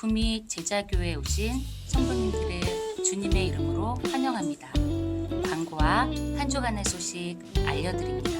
구미 제자교회에 오신 성도님들을 주님의 이름으로 환영합니다. 광고와 한 주간의 소식 알려드립니다.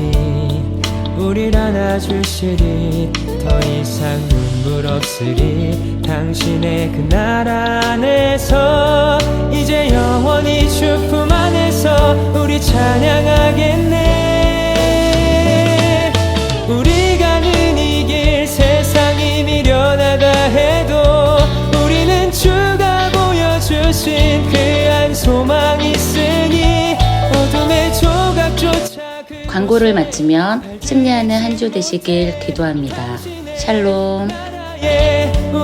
우릴 안아주시리. 더 이상 눈물 없으리. 당신의 그날 안에서 이제 영원히 주품 안에서 우리 찬양하겠네 광고를 마치면 승리하는 한 주 되시길 기도합니다. 샬롬. 영원